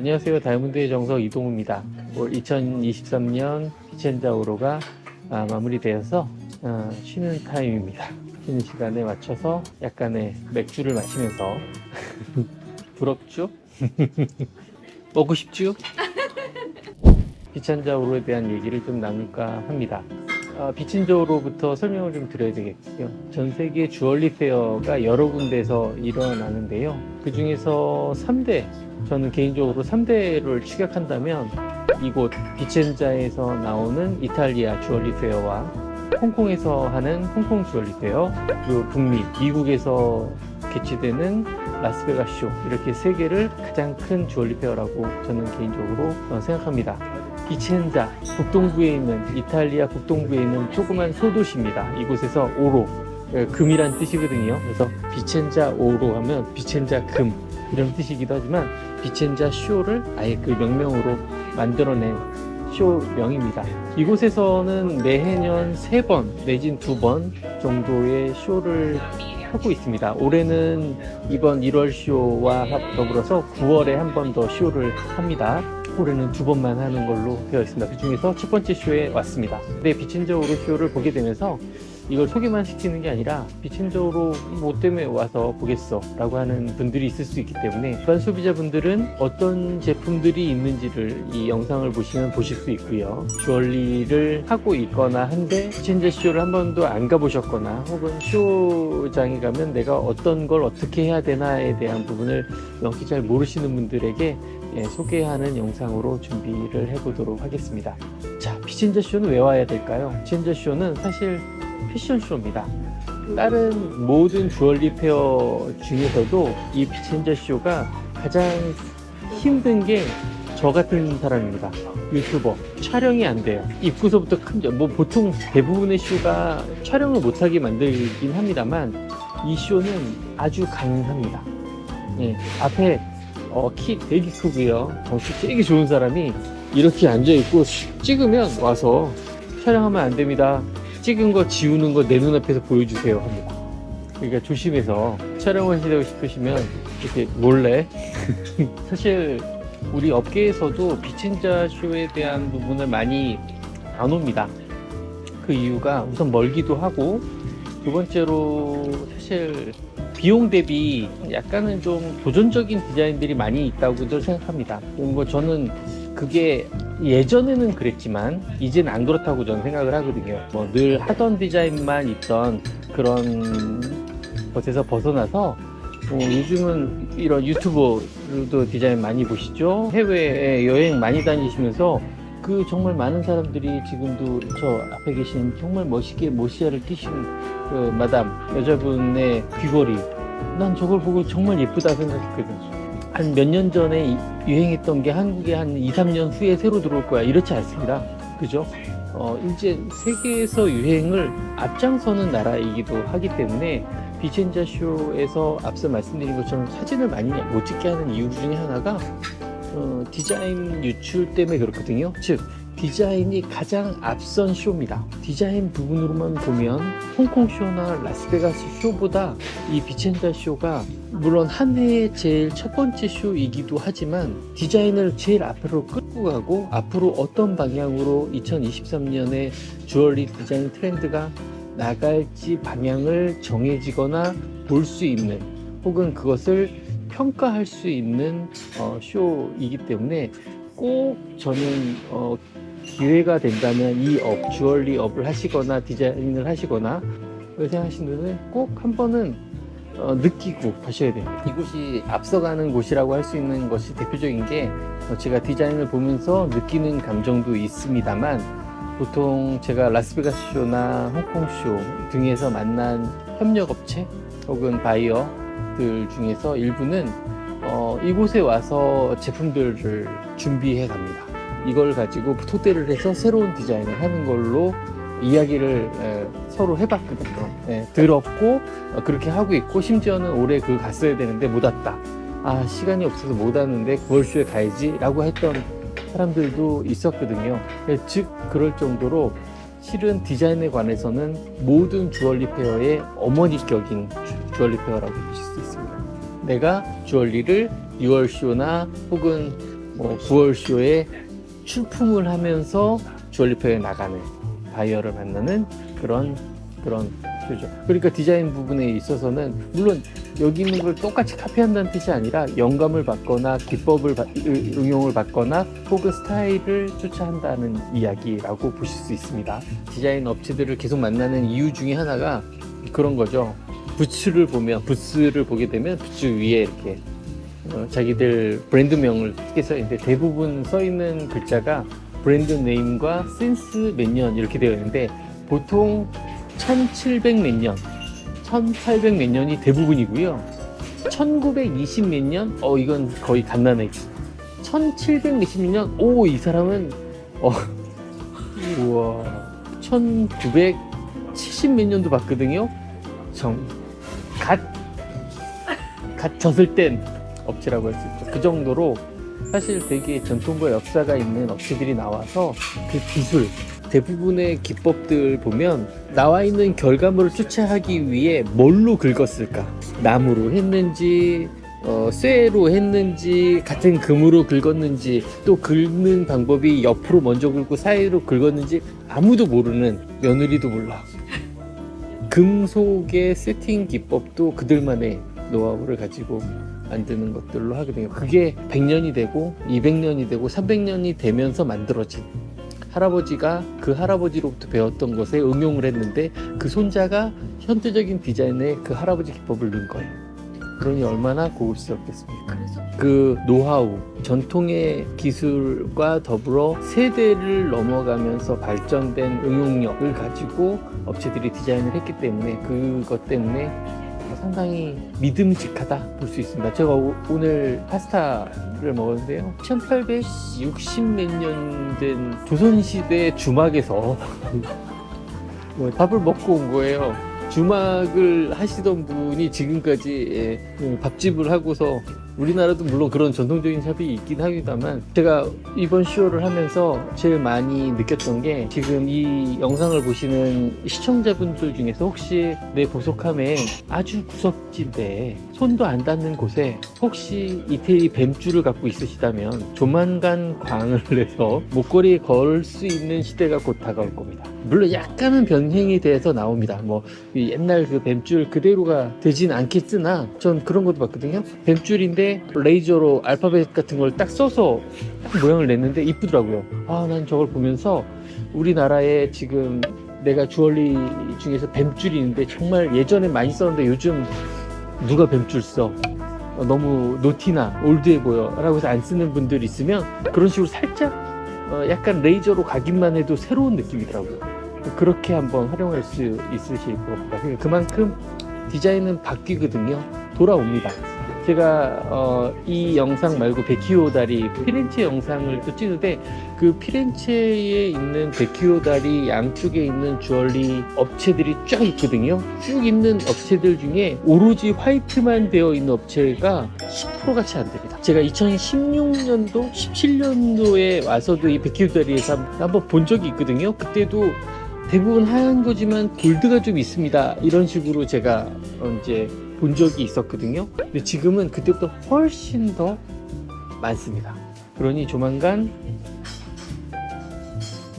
안녕하세요. 다이아몬드의 정석 이동우입니다. 올 2023년 피첸자오로가 아, 마무리되어서 아, 쉬는 타임입니다. 쉬는 시간에 맞춰서 약간의 맥주를 마시면서 부럽죠? 먹고 싶죠? 피첸자오로에 대한 얘기를 좀 나눌까 합니다. 아, 비친저로부터 설명을 좀 드려야 되겠고요. 전 세계 주얼리 페어가 여러 군데서 일어나는데요. 그 중에서 3대, 저는 개인적으로 3대를 추격한다면 이곳 비첸자에서 나오는 이탈리아 주얼리 페어와 홍콩에서 하는 홍콩 주얼리 페어, 그리고 북미, 미국에서 개최되는 라스베가스 쇼 이렇게 세 개를 가장 큰 주얼리 페어라고 저는 개인적으로 어, 생각합니다. 비첸자 북동부에 있는 이탈리아 북동부에 있는 조그만 소도시입니다. 이곳에서 오로 예, 금이란 뜻이거든요. 그래서 비첸자 오로 하면 비첸자 금 이런 뜻이기도 하지만 비첸자 쇼를 아예 그 명명으로 만들어낸 쇼명입니다. 이곳에서는 매해년 세 번 내진 두 번 정도의 쇼를 하고 있습니다. 올해는 이번 1월 쇼와 더불어서 9월에 한 번 더 쇼를 합니다. 올해는 두 번만 하는 걸로 되어 있습니다. 그 중에서 첫 번째 쇼에 왔습니다. 근데 비친저 오로 쇼를 보게 되면서 이걸 소개만 시키는 게 아니라 비친저 오로 뭐 때문에 와서 보겠어 라고 하는 분들이 있을 수 있기 때문에 일반 소비자분들은 어떤 제품들이 있는지를 이 영상을 보시면 보실 수 있고요. 주얼리를 하고 있거나 한데 비친저 쇼를 한 번도 안 가보셨거나 혹은 쇼장에 가면 내가 어떤 걸 어떻게 해야 되나에 대한 부분을 명확히 잘 모르시는 분들에게 예, 소개하는 영상으로 준비를 해보도록 하겠습니다. 자, 피친저 쇼는 왜 와야 될까요? 피친저 쇼는 사실 패션 쇼입니다. 다른 모든 주얼리 페어 중에서도 이 피친저 쇼가 가장 힘든 게 저 같은 사람입니다. 유튜버. 촬영이 안 돼요. 입구서부터 큰, 점- 뭐 보통 대부분의 쇼가 촬영을 못하게 만들긴 합니다만 이 쇼는 아주 가능합니다. 예, 앞에 어, 키 되게 크고요. 덩치 되게 좋은 사람이 이렇게 앉아있고 찍으면 와서 촬영하면 안 됩니다. 찍은 거 지우는 거 내 눈앞에서 보여주세요 합니다. 그러니까 조심해서 촬영을 하시고 싶으시면 이렇게 몰래 사실 우리 업계에서도 비친자 쇼에 대한 부분을 많이 안 옵니다. 그 이유가 우선 멀기도 하고 두 번째로 사실 비용 대비 약간은 좀 도전적인 디자인들이 많이 있다고도 생각합니다. 뭐 저는 그게 예전에는 그랬지만 이제는 안 그렇다고 저는 생각을 하거든요. 뭐 늘 하던 디자인만 있던 그런 것에서 벗어나서 어, 요즘은 이런 유튜버도 디자인 많이 보시죠. 해외에 여행 많이 다니시면서 그 정말 많은 사람들이 지금도 저 앞에 계신 정말 멋있게 모시아를 끼신 그 마담 여자분의 귀걸이 난 저걸 보고 정말 예쁘다 생각했거든. 한 몇 년 전에 이- 유행했던 게 한국에 한 2, 3년 후에 새로 들어올 거야. 이렇지 않습니다. 그죠? 어, 이제 세계에서 유행을 앞장서는 나라이기도 하기 때문에 비첸자 쇼에서 앞서 말씀드린 것처럼 사진을 많이 못 찍게 하는 이유 중에 하나가 어, 디자인 유출 때문에 그렇거든요. 즉 디자인이 가장 앞선 쇼입니다. 디자인 부분으로만 보면 홍콩 쇼나 라스베가스 쇼보다 이 비첸자 쇼가 물론 한 해의 제일 첫 번째 쇼이기도 하지만 디자인을 제일 앞으로 끌고 가고 앞으로 어떤 방향으로 2023년에 주얼리 디자인 트렌드가 나갈지 방향을 정해지거나 볼 수 있는 혹은 그것을 평가할 수 있는 어, 쇼이기 때문에 꼭 저는 어, 기회가 된다면 이 업, 주얼리 업을 하시거나 디자인을 하시거나 생각하시는 분은 꼭 한 번은 어, 느끼고 가셔야 돼요. 이곳이 앞서가는 곳이라고 할 수 있는 것이 대표적인 게 어, 제가 디자인을 보면서 느끼는 감정도 있습니다만 보통 제가 라스베가스 쇼나 홍콩 쇼 등에서 만난 협력업체 혹은 바이어 들 중에서 일부는 어, 이곳에 와서 제품들을 준비해 갑니다. 이걸 가지고 토대를 해서 새로운 디자인을 하는 걸로 이야기를 에, 서로 해봤거든요. 예, 들었고 어, 그렇게 하고 있고 심지어는 올해 그 갔어야 되는데 못 왔다. 아 시간이 없어서 못 왔는데 9월쇼에 가야지라고 했던 사람들도 있었거든요. 예, 즉 그럴 정도로 실은 디자인에 관해서는 모든 주얼리 페어의 어머니격인 주- 주얼리 페어라고 보실 수 있습니다. 내가 주얼리를 6월 쇼나 혹은 뭐 9월 쇼에 출품을 하면서 주얼리 페어에 나가는 바이어를 만나는 그런 그런 쇼죠. 그러니까 디자인 부분에 있어서는 물론 여기 있는 걸 똑같이 카피한다는 뜻이 아니라 영감을 받거나 기법을 받- 을- 응용을 받거나 혹은 스타일을 쫓아한다는 이야기라고 보실 수 있습니다. 디자인 업체들을 계속 만나는 이유 중에 하나가 그런 거죠. 부츠를 보면 부츠를 보게 되면 부츠 위에 이렇게 어, 자기들 브랜드명을 크게 써 있는데 대부분 써 있는 글자가 브랜드 네임과 센스 몇 년 이렇게 되어 있는데 보통 1700 몇 년, 1800 몇 년이 대부분이고요. 1920 몇 년, 어 이건 거의 갓난아기. 1700 몇십 년, 오 이 사람은 어 우와 1970 몇 년도 봤거든요. 정 갓갓 젖을 땐 업체라고 할 수 있죠. 그 정도로 사실 되게 전통과 역사가 있는 업체들이 나와서 그 기술 대부분의 기법들 보면 나와 있는 결과물을 추체하기 위해 뭘로 긁었을까? 나무로 했는지 어, 쇠로 했는지 같은 금으로 긁었는지 또 긁는 방법이 옆으로 먼저 긁고 사이로 긁었는지 아무도 모르는 며느리도 몰라. 금속의 세팅 기법도 그들만의 노하우를 가지고 만드는 것들로 하거든요. 그게 100년이 되고 200년이 되고 300년이 되면서 만들어진 할아버지가 그 할아버지로부터 배웠던 것에 응용을 했는데 그 손자가 현대적인 디자인에 그 할아버지 기법을 넣은 거예요. 그러니 얼마나 고급스럽겠습니까? 그 노하우, 전통의 기술과 더불어 세대를 넘어가면서 발전된 응용력을 가지고 업체들이 디자인을 했기 때문에 그것 때문에 상당히 믿음직하다 볼 수 있습니다. 제가 오, 늘 파스타를 먹었는데요. 1860 몇 년 된 조선시대 주막에서 뭐 밥을 먹고 온 거예요. 주막을 하시던 분이 지금까지 예, 그 밥집을 하고서 우리나라도 물론 그런 전통적인 샵이 있긴 합니다만 제가 이번 쇼를 하면서 제일 많이 느꼈던 게 지금 이 영상을 보시는 시청자분들 중에서 혹시 내 보석함에 아주 구석진데 손도 안 닿는 곳에 혹시 이태리 뱀줄을 갖고 있으시다면 조만간 광을 내서 목걸이에 걸 수 있는 시대가 곧 다가올 겁니다. 물론 약간은 변형이 돼서 나옵니다. 뭐이 옛날 그 뱀줄 그대로가 되진 않겠으나 전 그런 것도 봤거든요. 뱀줄인데 레이저로 알파벳 같은 걸 딱 써서 딱 모양을 냈는데 이쁘더라고요. 아, 난 저걸 보면서 우리나라에 지금 내가 주얼리 중에서 뱀줄이 있는데 정말 예전에 많이 썼는데 요즘 누가 뱀줄 써? 어, 너무 노티나 올드해 보여 라고 해서 안 쓰는 분들 있으면 그런 식으로 살짝 어, 약간 레이저로 각인만 해도 새로운 느낌이더라고요. 그렇게 한번 활용할 수 있으실 겁니다. 그러니까 그만큼 디자인은 바뀌거든요. 돌아옵니다. 제가 어, 이 영상 말고 베키오 다리 피렌체 영상을 또 찍는데 그 피렌체에 있는 베키오 다리 양쪽에 있는 주얼리 업체들이 쫙 있거든요. 쭉 있는 업체들 중에 오로지 화이트만 되어 있는 업체가 10%같이 안 됩니다. 제가 2016년도, 17년도에 와서도 이 베키오 다리에서 한번 본 적이 있거든요. 그때도 대부분 하얀 거지만 골드가 좀 있습니다. 이런 식으로 제가 어, 이제 본 적이 있었거든요. 근데 지금은 그때보다 훨씬 더 많습니다. 그러니 조만간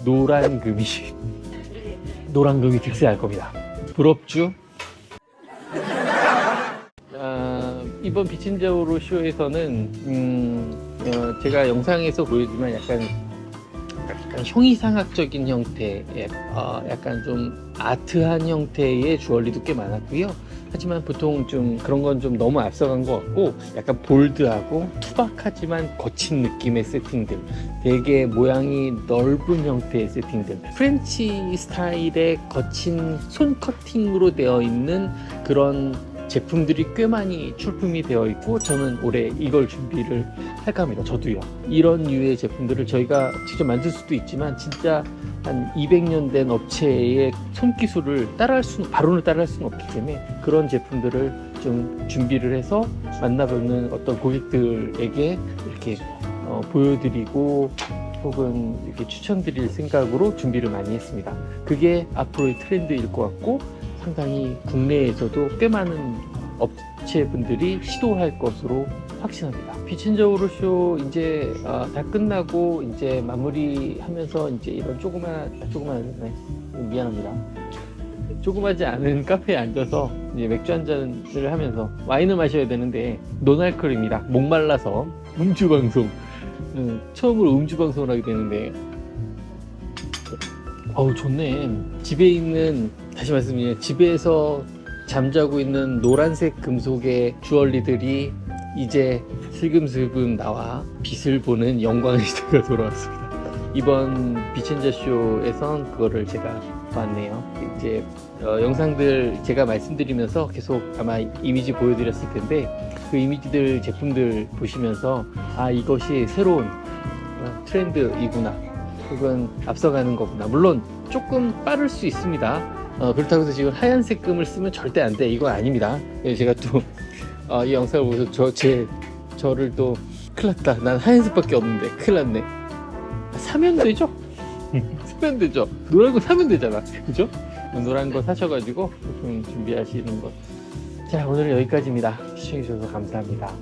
노란 금이 노란 금이 득세할 겁니다. 부럽죠? 아, 이번 비친자오로 쇼에서는 음, 어, 제가 영상에서 보여주면 약간 약간 형이상학적인 형태의 어, 약간 좀 아트한 형태의 주얼리도 꽤 많았고요. 하지만 보통 좀 그런 건 좀 너무 앞서간 것 같고 약간 볼드하고 투박하지만 거친 느낌의 세팅들 되게 모양이 넓은 형태의 세팅들 프렌치 스타일의 거친 손 커팅으로 되어 있는 그런 제품들이 꽤 많이 출품이 되어 있고 저는 올해 이걸 준비를 할까 합니다. 저도요. 이런 류의 제품들을 저희가 직접 만들 수도 있지만 진짜 한 200년 된 업체의 손기술을 따라할 수는 바로는 따라할 수는 없기 때문에 그런 제품들을 좀 준비를 해서 만나보는 어떤 고객들에게 이렇게 어, 보여드리고 혹은 이렇게 추천드릴 생각으로 준비를 많이 했습니다. 그게 앞으로의 트렌드일 것 같고 상당히 국내에서도 꽤 많은 업체분들이 시도할 것으로 확신합니다. 비친저우로 쇼 이제 어, 다 끝나고 이제 마무리하면서 이제 이런 조그만 조그만 네, 미안합니다. 조그마지 않은 카페에 앉아서 이제 맥주 한 잔을 하면서 와인을 마셔야 되는데 노날콜입니다. 목말라서 음주 방송 음, 처음으로 음주 방송을 하게 되는데 어우 좋네. 집에 있는 다시 말씀드리면 집에서 잠자고 있는 노란색 금속의 주얼리들이 이제 슬금슬금 나와 빛을 보는 영광의 시대가 돌아왔습니다. 이번 비첸자 쇼에선 그거를 제가 봤네요. 이제 어, 영상들 제가 말씀드리면서 계속 아마 이미지 보여드렸을 텐데 그 이미지들 제품들 보시면서 아 이것이 새로운 어, 트렌드이구나. 혹은 앞서가는 거구나. 물론 조금 빠를 수 있습니다. 어, 그렇다고 해서 지금 하얀색 금을 쓰면 절대 안 돼. 이건 아닙니다. 예, 제가 또 어, 이 영상을 보면서 저, 제, 저를 또 큰일 났다. 난 하얀색밖에 없는데. 큰일 났네. 사면 되죠? 사면 되죠. 노란 거 사면 되잖아. 그죠? 노란 거 사셔가지고 좀 준비하시는 것. 자 오늘은 여기까지입니다. 시청해주셔서 감사합니다